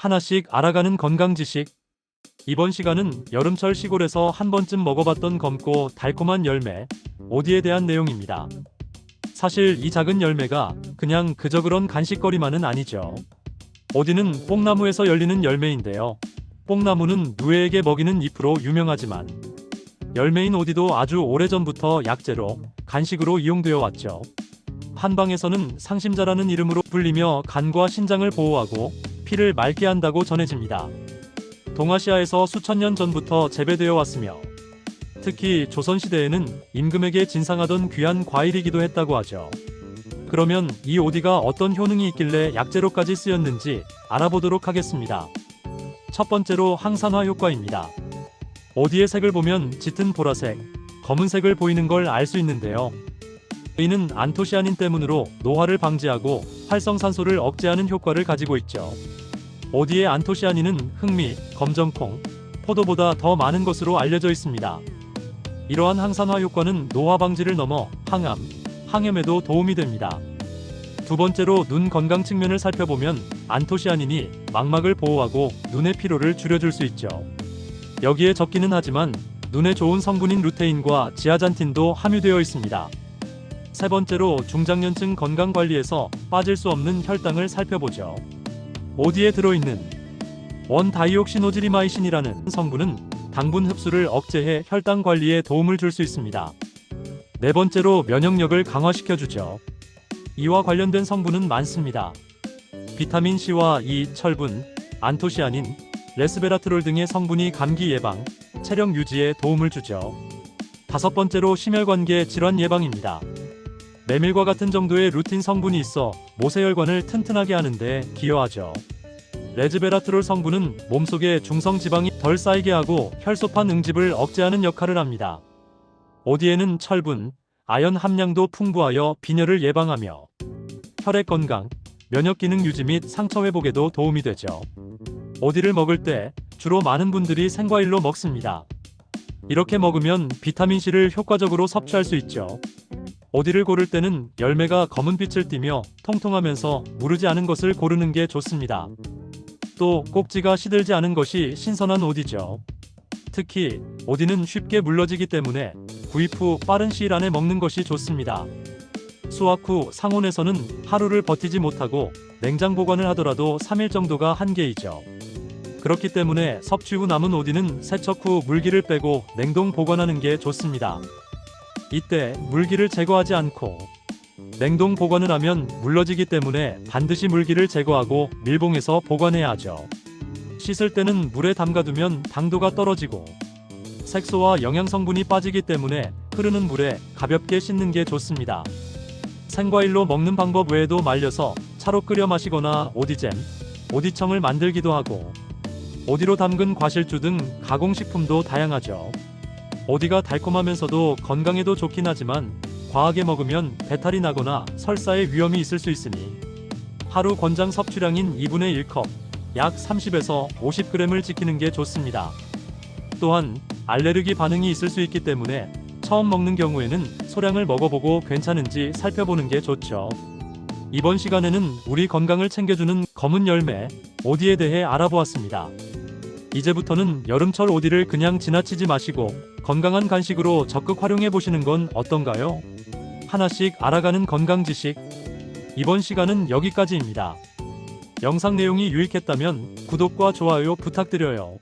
하나씩 알아가는 건강 지식. 이번 시간은 여름철 시골에서 한 번쯤 먹어봤던 검고 달콤한 열매, 오디에 대한 내용입니다. 사실 이 작은 열매가 그냥 그저 그런 간식거리만은 아니죠. 오디는 뽕나무에서 열리는 열매인데요. 뽕나무는 누에에게 먹이는 잎으로 유명하지만 열매인 오디도 아주 오래전부터 약재로 간식으로 이용되어 왔죠. 한방에서는 상심자라는 이름으로 불리며 간과 신장을 보호하고 피를 맑게 한다고 전해집니다. 동아시아에서 수천 년 전부터 재배되어 왔으며 특히 조선시대에는 임금에게 진상하던 귀한 과일이기도 했다고 하죠. 그러면 이 오디가 어떤 효능이 있길래 약재로까지 쓰였는지 알아보도록 하겠습니다. 첫 번째로 항산화 효과입니다. 오디의 색을 보면 짙은 보라색, 검은색을 보이는 걸 알 수 있는데요. 이는 안토시아닌 때문으로 노화를 방지하고 활성산소를 억제하는 효과를 가지고 있죠. 오디의 안토시아닌은 흑미, 검정콩, 포도보다 더 많은 것으로 알려져 있습니다. 이러한 항산화 효과는 노화 방지를 넘어 항암, 항염에도 도움이 됩니다. 두 번째로 눈 건강 측면을 살펴보면 안토시아닌이 망막을 보호하고 눈의 피로를 줄여줄 수 있죠. 여기에 적기는 하지만 눈에 좋은 성분인 루테인과 지아잔틴도 함유되어 있습니다. 세 번째로 중장년층 건강 관리에서 빠질 수 없는 혈당을 살펴보죠. 오디에 들어있는 원다이옥시노지리마이신이라는 성분은 당분 흡수를 억제해 혈당 관리에 도움을 줄 수 있습니다. 네 번째로 면역력을 강화시켜 주죠. 이와 관련된 성분은 많습니다. 비타민 C와 E, 철분, 안토시아닌, 레스베라트롤 등의 성분이 감기 예방, 체력 유지에 도움을 주죠. 다섯 번째로 심혈관계 질환 예방입니다. 메밀과 같은 정도의 루틴 성분이 있어 모세혈관을 튼튼하게 하는데 기여하죠. 레즈베라트롤 성분은 몸속에 중성 지방이 덜 쌓이게 하고 혈소판 응집을 억제하는 역할을 합니다. 오디에는 철분, 아연 함량도 풍부하여 빈혈을 예방하며 혈액 건강, 면역 기능 유지 및 상처 회복에도 도움이 되죠. 오디를 먹을 때 주로 많은 분들이 생과일로 먹습니다. 이렇게 먹으면 비타민C를 효과적으로 섭취할 수 있죠. 오디를 고를 때는 열매가 검은 빛을 띠며 통통하면서 무르지 않은 것을 고르는 게 좋습니다. 또 꼭지가 시들지 않은 것이 신선한 오디죠. 특히 오디는 쉽게 물러지기 때문에 구입 후 빠른 시일 안에 먹는 것이 좋습니다. 수확 후 상온에서는 하루를 버티지 못하고 냉장 보관을 하더라도 3일 정도가 한계이죠. 그렇기 때문에 섭취 후 남은 오디는 세척 후 물기를 빼고 냉동 보관하는 게 좋습니다. 이때 물기를 제거하지 않고 냉동 보관을 하면 물러지기 때문에 반드시 물기를 제거하고 밀봉해서 보관해야 하죠. 씻을 때는 물에 담가두면 당도가 떨어지고 색소와 영양 성분이 빠지기 때문에 흐르는 물에 가볍게 씻는 게 좋습니다. 생과일로 먹는 방법 외에도 말려서 차로 끓여 마시거나 오디잼, 오디청을 만들기도 하고 오디로 담근 과실주 등 가공식품도 다양하죠. 오디가 달콤하면서도 건강에도 좋긴 하지만 과하게 먹으면 배탈이 나거나 설사의 위험이 있을 수 있으니 하루 권장 섭취량인 2분의 1컵, 약 30에서 50g을 지키는 게 좋습니다. 또한 알레르기 반응이 있을 수 있기 때문에 처음 먹는 경우에는 소량을 먹어보고 괜찮은지 살펴보는 게 좋죠. 이번 시간에는 우리 건강을 챙겨주는 검은 열매, 오디에 대해 알아보았습니다. 이제부터는 여름철 오디를 그냥 지나치지 마시고 건강한 간식으로 적극 활용해 보시는 건 어떤가요? 하나씩 알아가는 건강 지식. 이번 시간은 여기까지입니다. 영상 내용이 유익했다면 구독과 좋아요 부탁드려요.